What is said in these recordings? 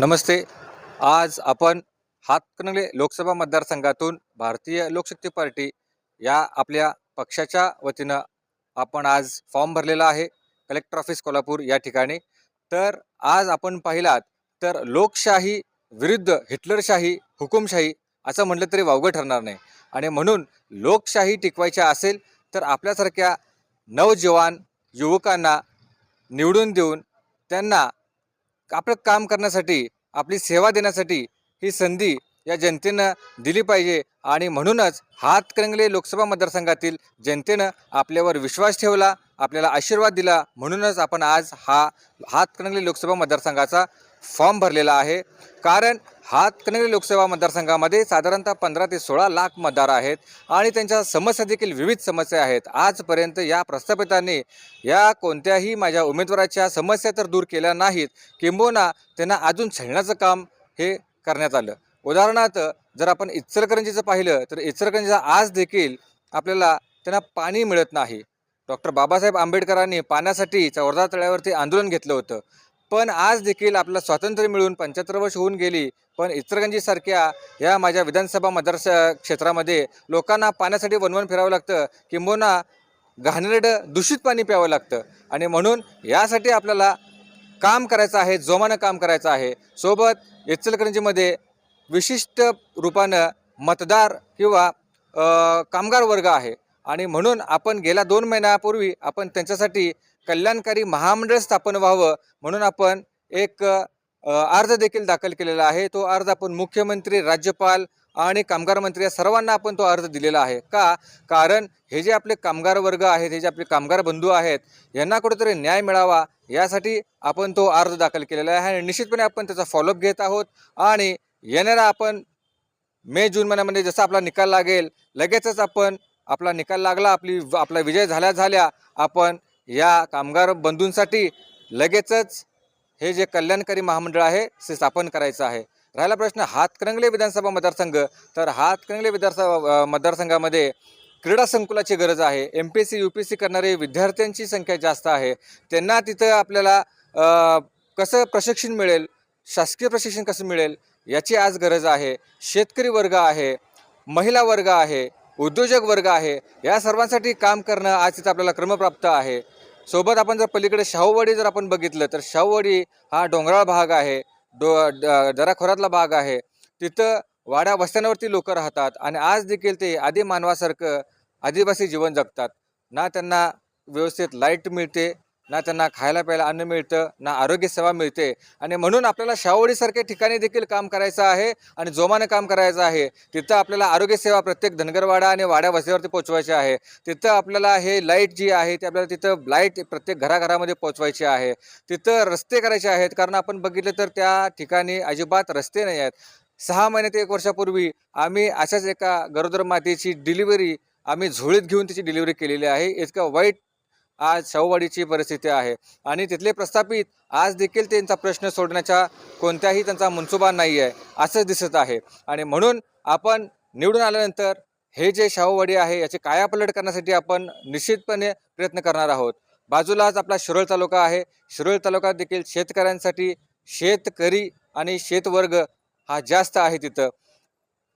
नमस्ते. आज आपण हातकणंगले लोकसभा मतदारसंघातून भारतीय लोकशक्ती पार्टी या आपल्या पक्षाच्या वतीनं आपण आज फॉर्म भरलेला आहे कलेक्टर ऑफिस कोल्हापूर या ठिकाणी. तर आज आपण पाहिलात तर लोकशाही विरुद्ध हिटलरशाही हुकुमशाही असं म्हटलं तरी वावगं ठरणार नाही. आणि म्हणून लोकशाही टिकवायची असेल तर आपल्यासारख्या नवजवान युवकांना निवडून देऊन त्यांना आपलं काम करण्यासाठी आपली सेवा देण्यासाठी ही संधी या जनतेनं दिली पाहिजे. आणि म्हणूनच हातकणंगले लोकसभा मतदारसंघातील जनतेनं आपल्यावर विश्वास ठेवला आपल्याला आशीर्वाद दिला. म्हणूनच आपण आज हा हातकणंगले लोकसभा मतदारसंघाचा फॉर्म भरलेला आहे. कारण हातकणंगले लोकसेवा मतदारसंघामध्ये साधारणतः पंधरा ते सोळा लाख मतदार आहेत आणि त्यांच्या समस्या देखील विविध समस्या आहेत. आजपर्यंत या प्रस्थापितांनी या कोणत्याही माझ्या उमेदवाराच्या समस्या तर दूर केल्या नाहीत. किंबहुना त्यांना अजून छळण्याचं काम हे करण्यात आलं. उदाहरणार्थ जर आपण इचलकरंजीचं पाहिलं तर इचलकरंजीचा आज देखील आपल्याला त्यांना पाणी मिळत नाही. डॉक्टर बाबासाहेब आंबेडकरांनी पाण्यासाठी चौदा तळ्यावरती आंदोलन घेतलं होतं. पण आज देखील आपलं स्वातंत्र्य मिळून पंच्याहत्तर वर्ष होऊन गेली पण इचलकरंजीसारख्या या माझ्या विधानसभा मतदार क्षेत्रामध्ये लोकांना पाण्यासाठी वनवन फिरावं लागतं किंबहुना घाणेरडं दूषित पाणी प्यावं लागतं. आणि म्हणून यासाठी आपल्याला काम करायचं आहे जोमानं काम करायचं आहे. सोबत इचलकरंजीमध्ये विशिष्ट रूपानं मतदार किंवा कामगार वर्ग आहे. आणि म्हणून आपण गेल्या दोन महिन्यापूर्वी आपण त्यांच्यासाठी कल्याणकारी महामंडळ स्थापन व्हावं म्हणून आपण एक अर्ज देखील दाखल केलेला आहे. तो अर्ज आपण मुख्यमंत्री राज्यपाल आणि कामगार मंत्री या सर्वांना आपण तो अर्ज दिलेला आहे. का? कारण हे जे आपले कामगार वर्ग आहेत हे जे आपले कामगार बंधू आहेत यांना कुठेतरी न्याय मिळावा यासाठी आपण तो अर्ज दाखल केलेला आहे आणि निश्चितपणे आपण त्याचा फॉलोअप घेत आहोत आणि येणारा आपण मे जून महिन्यामध्ये जसा आपला निकाल लागेल लगेचच आपण आपला निकाल लागला आपली आपला विजय झाल्या झाल्या आपण या कामगार बंधूंसाठी लगेचच हे जे कल्याणकारी महामंडळ आहे ते स्थापन करायचं आहे. राहिला प्रश्न हातकणंगले विधानसभा मतदारसंघ तर हातकणंगले विधानसभा मतदारसंघामध्ये क्रीडा संकुलाची गरज आहे. M P S C U P S C करणारे विद्यार्थ्यांची संख्या जास्त आहे. त्यांना तिथं आपल्याला कसं प्रशिक्षण मिळेल शासकीय प्रशिक्षण कसं मिळेल याची आज गरज आहे. शेतकरी वर्ग आहे महिला वर्ग आहे उद्योजक वर्ग आहे. या सर्वांसाठी काम करणं आज तिथं आपल्याला क्रमप्राप्त आहे. सोबत आपण जर पलीकडे शाहूवाडी जर आपण बघितलं तर शाहूवाडी हा डोंगराळ भाग आहे. डो ड- दराखोऱ्यातला भाग आहे. तिथं वाड्या वस्त्यांवरती लोक राहतात आणि आज देखील ते आदिमानवासारखं आदिवासी जीवन जगतात. ना त्यांना व्यवस्थित लाइट मिळते ना त्यांना खायला प्यायला अन्न मिळतं ना आरोग्य सेवा मिळते. आणि म्हणून आपल्याला शावडीसारख्या ठिकाणी देखील काम करायचं आहे आणि जोमानं काम करायचं आहे. तिथं आपल्याला आरोग्य सेवा प्रत्येक धनगरवाडा आणि वाड्या वस्तीवरती पोचवायची आहे. तिथं आपल्याला हे लाइट जी आहे ती आपल्याला तिथं लाइट प्रत्येक घराघरामध्ये पोचवायची आहे. तिथं रस्ते करायचे आहेत कारण आपण बघितलं तर त्या ठिकाणी अजिबात रस्ते नाही आहेत. सहा महिने ते एक वर्षापूर्वी आम्ही अशाच एका गरोदर मातेची डिलिव्हरी आम्ही झोळीत घेऊन त्याची डिलिव्हरी केलेली आहे. इतकं वाईट आज शाहूवाडीची परिस्थिती आहे. आणि तिथले प्रस्थापित आज देखील त्यांचा प्रश्न सोडण्याचा कोणत्याही त्यांचा मनसुबा नाही आहे असंच दिसत आहे. आणि म्हणून आपण निवडून आल्यानंतर हे जे शाहूवाडी आहे याची कायापलट करण्यासाठी आपण निश्चितपणे प्रयत्न करणार आहोत. बाजूलाच आपला शिरोळ तालुका आहे. शिरोळ तालुका देखील शेतकऱ्यांसाठी शेतकरी आणि शेतवर्ग हा जास्त आहे तिथं.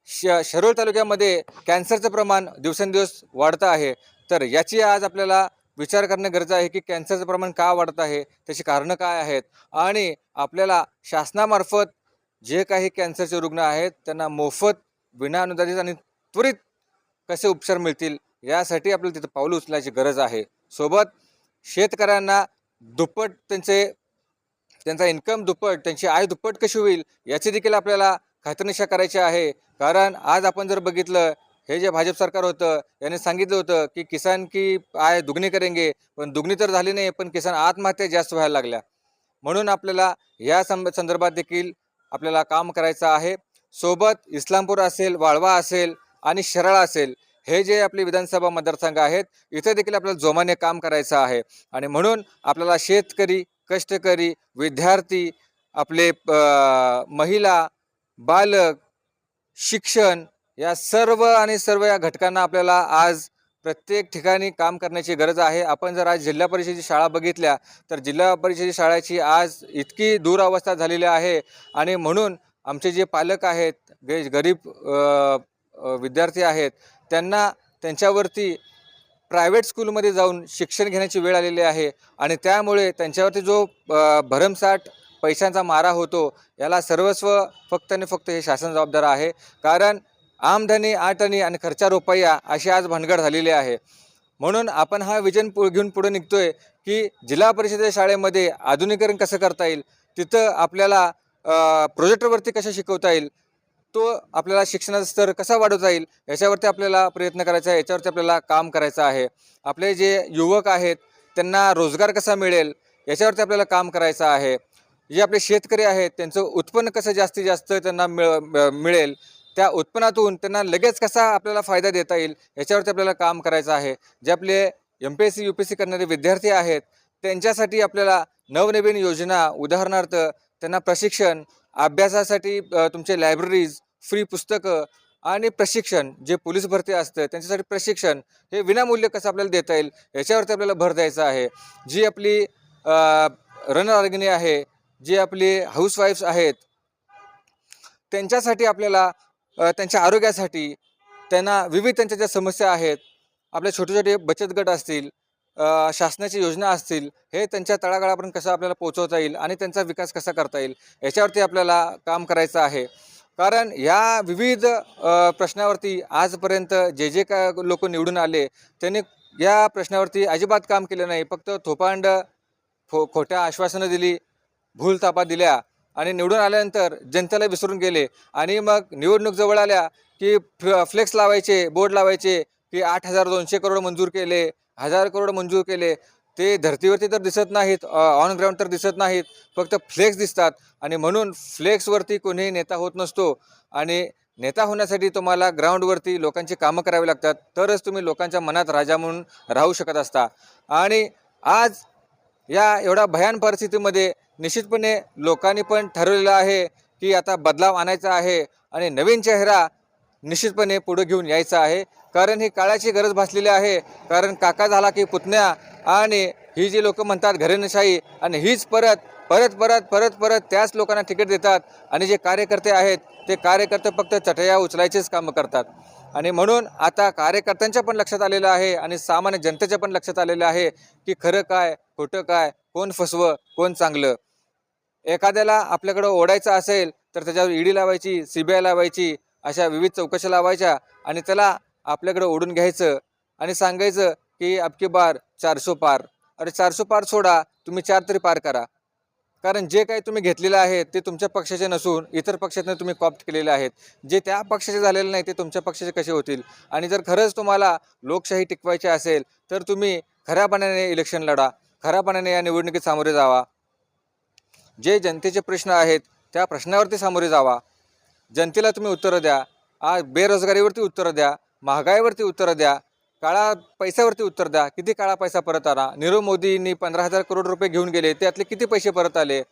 श शिरोळ तालुक्यामध्ये कॅन्सरचं प्रमाण दिवसेंदिवस वाढतं आहे. तर याची आज आपल्याला विचार करणं गरजेचं आहे की कॅन्सरचं प्रमाण का वाढत आहे त्याची कारणं काय आहेत? आणि आपल्याला शासनामार्फत जे काही कॅन्सरचे रुग्ण आहेत त्यांना मोफत विना अनुदानित आणि त्वरित कसे उपचार मिळतील यासाठी आपल्याला तिथं पावलं उचलायची गरज आहे. सोबत शेतकऱ्यांना दुप्पट त्यांचे त्यांचा इन्कम दुप्पट त्यांची आय दुप्पट कशी होईल याची देखील आपल्याला खातरनिशा करायची आहे. कारण आज आपण जर बघितलं हे जे भाजप सरकार होतं याने सांगितलं होतं की किसान की आय दुगणी करेंगे पण दुगणी तर झाली नाही पण किसान आत्महत्या जास्त व्हायला लागल्या. म्हणून आपल्याला या संदर्भात देखील आपल्याला काम करायचं आहे. सोबत इस्लामपूर असेल वाळवा असेल आणि शराळा असेल हे जे आपले विधानसभा मतदारसंघ आहेत इथे देखील आपल्याला जोमाने काम करायचं आहे. आणि म्हणून आपल्याला शेतकरी कष्टकरी विद्यार्थी आपले महिला बालक शिक्षण या सर्व आणि सर्व या घटकांना आपल्याला आज प्रत्येक ठिकाणी काम करण्याची गरज आहे. आपण जर आज जिल्हा परिषदेची शाळा बघितल्या तर जिल्हा परिषदेची शाळेची आज इतकी दुरावस्था झालेली आहे आणि म्हणून आमचे जे पालक आहेत जे गरीब विद्यार्थी आहेत त्यांना त्यांच्यावरती प्रायव्हेट स्कूलमध्ये जाऊन शिक्षण घेण्याची वेळ आलेली आहे आणि त्यामुळे त्यांच्यावरती जो भरमसाठ पैशांचा मारा होतो याला सर्वस्व फक्त आणि फक्त हे शासन जबाबदार आहे. कारण आमधनी आठणी आणि खर्चा रुपया अशी आज भानगड झालेली आहे. म्हणून आपण हा विजन पु घेऊन पुढे निघतोय की जिल्हा परिषदेच्या शाळेमध्ये आधुनिकीकरण कसं करता येईल? तिथं आपल्याला प्रोजेक्टरवरती कसं शिकवता येईल? तो आपल्याला शिक्षणाचा स्तर कसा वाढवता येईल? याच्यावरती आपल्याला प्रयत्न करायचा आहे. याच्यावरती आपल्याला काम करायचं आहे. आपले जे युवक आहेत त्यांना रोजगार कसा मिळेल? याच्यावरती आपल्याला काम करायचं आहे. जे आपले शेतकरी आहेत त्यांचं उत्पन्न कसं जास्तीत जास्त त्यांना मिळ मिळेल? त्या उत्पन्नातून त्यांना लगेच कसा आपल्याला फायदा देता येईल याच्यावरती आपल्याला काम करायचं आहे. जे आपले M P S C U P S C करणारे विद्यार्थी आहेत त्यांच्यासाठी आपल्याला नवनवीन योजना उदाहरणार्थ त्यांना प्रशिक्षण अभ्यासासाठी तुमचे लायब्ररीज फ्री पुस्तकं आणि प्रशिक्षण जे पोलीस भरती असतं त्यांच्यासाठी प्रशिक्षण हे विनामूल्य कसं आपल्याला देता येईल याच्यावरती आपल्याला भर द्यायचा आहे. जी आपली रणरागिणी आहे जी आपली हाऊसवाईफ्स आहेत त्यांच्यासाठी आपल्याला त्यांच्या आरोग्यासाठी त्यांना विविध त्यांच्या ज्या समस्या आहेत आपल्या छोटे छोटे बचत गट असतील शासनाची योजना असतील हे त्यांच्या तळागाळापर्यंत कसं आपल्याला पोहोचवता येईल आणि त्यांचा विकास कसा करता येईल याच्यावरती आपल्याला काम करायचं आहे. कारण या विविध प्रश्नावरती आजपर्यंत जे जे काय लोक निवडून आले त्यांनी या प्रश्नावरती अजिबात काम केलं नाही. फक्त थोपांड खो खोट्या आश्वासनं दिली भूलतापा दिल्या आणि निवडून आल्यानंतर जनतेला विसरून गेले. आणि मग निवडणूक जवळ आल्या की फ्लेक्स लावायचे बोर्ड लावायचे की आठ हजार दोनशे करोड मंजूर केले हजार करोड मंजूर केले. ते धर्तीवरती तर दिसत नाहीत ऑन ग्राउंड तर दिसत नाहीत फक्त फ्लेक्स दिसतात. आणि म्हणून फ्लेक्सवरती कोणीही नेता होत नसतो. आणि नेता होण्यासाठी तुम्हाला ग्राउंडवरती लोकांची कामं करावी लागतात. तरच तुम्ही लोकांच्या मनात राजा म्हणून राहू शकत असता. आणि आज या एवढ्या भयान परिस्थितीमध्ये निश्चितपणे लोकांनी पण ठरवलेलं आहे की आता बदलाव आणायचा आहे आणि नवीन चेहरा निश्चितपणे पुढे घेऊन यायचा आहे. कारण ही काळाची गरज भासलेली आहे. कारण काका झाला की पुतण्या आणि ही जी लोक म्हणतात घराणेशाही आणि हीच परत परत परत परत परत त्याच लोकांना तिकीट देतात आणि जे कार्यकर्ते आहेत ते कार्यकर्ते फक्त चटया उचलायचेच कामं करतात. आणि म्हणून आता कार्यकर्त्यांच्या पण लक्षात आलेलं आहे आणि सामान्य जनतेच्या पण लक्षात आलेलं आहे की खरं काय खोटं काय कोण फसवं कोण चांगलं. एखाद्याला आपल्याकडं ओढायचं असेल तर त्याच्यावर ईडी लावायची सी बी आय लावायची अशा विविध चौकशा लावायच्या आणि त्याला आपल्याकडं ओढून घ्यायचं आणि सांगायचं की अबकी बार चारसो पार. अरे चारसो पार सोडा तुम्ही चार तरी पार करा. कारण जे काही तुम्ही घेतलेलं आहे ते तुमच्या पक्षाचे नसून इतर पक्षातून तुम्ही कॉप्ट केलेले आहेत. जे त्या पक्षाचे झालेले नाही ते तुमच्या पक्षाचे कसे होतील? आणि जर खरंच तुम्हाला लोकशाही टिकवायची असेल तर तुम्ही खऱ्यापणाने इलेक्शन लढा. खऱ्यापणाने या निवडणुकीत सामोरे जावा. जे जनतेचे प्रश्न आहेत त्या प्रश्नावरती सामोरे जावा. जनतेला तुम्ही उत्तरं द्या. आज बेरोजगारीवरती उत्तरं द्या. महागाईवरती उत्तरं द्या. काळा पैशावरती उत्तर द्या. किती काळा पैसा परत आला नीरव मोदींनी पंधरा हजार करोड रुपये घेऊन गेले. त्यातले किती पैसे परत आले?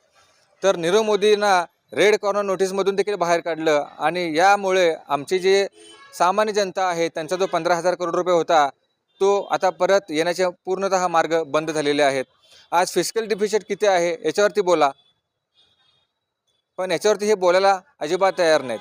तर नीरव मोदींना रेड कॉर्नर नोटीसमधून देखील बाहेर काढलं आणि यामुळे आमची जे सामान्य जनता आहे त्यांचा जो पंधरा हजार करोड रुपये होता तो आता परत येण्याचे पूर्णतः मार्ग बंद झालेले आहेत. आज फिजिकल डिफिशिट किती आहे? याच्यावरती बोला. पण याच्यावरती हे बोलायला अजिबात तयार नाहीत.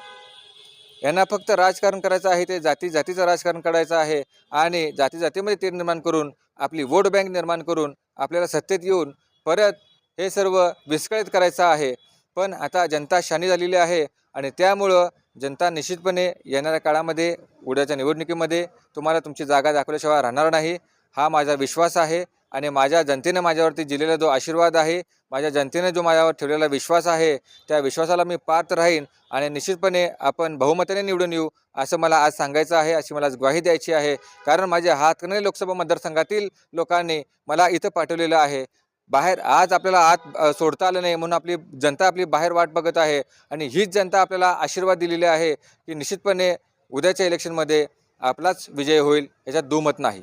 यांना फक्त राजकारण करायचं आहे ते जाती जातीचं राजकारण करायचं आहे आणि जाती जातीमध्ये ते निर्माण करून आपली वोट बँक निर्माण करून आपल्याला सत्तेत येऊन परत हे सर्व विस्कळीत करायचं आहे. पण आता जनता शानी झालेली आहे आणि त्यामुळं जनता निश्चितपणे येणाऱ्या काळामध्ये उद्याच्या निवडणुकीमध्ये तुम्हाला तुमची जागा दाखवल्याशिवाय राहणार नाही. हा माझा विश्वास आहे. आणि माझ्या जनतेने माझ्यावरती दिलेला जो आशीर्वाद आहे माझ्या जनतेने जो माझ्यावर ठेवलेला विश्वास आहे त्या विश्वासाला मी पात्र राहीन आणि निश्चितपणे आपण बहुमताने निवडून येऊ असं मला आज सांगायचं आहे अशी मला ग्वाही द्यायची आहे. कारण माझ्या हातकणे लोकसभा मतदारसंघातील लोकांनी मला इथं पाठवलेलं आहे. बाहेर आज आपल्याला आत सोडता आलं नाही म्हणून आपली जनता आपली बाहेर वाट बघत आहे आणि हीच जनता आपल्याला आशीर्वाद दिलेली आहे की निश्चितपणे उद्याच्या इलेक्शनमध्ये आपलाच विजय होईल याच्यात दुमत नाही.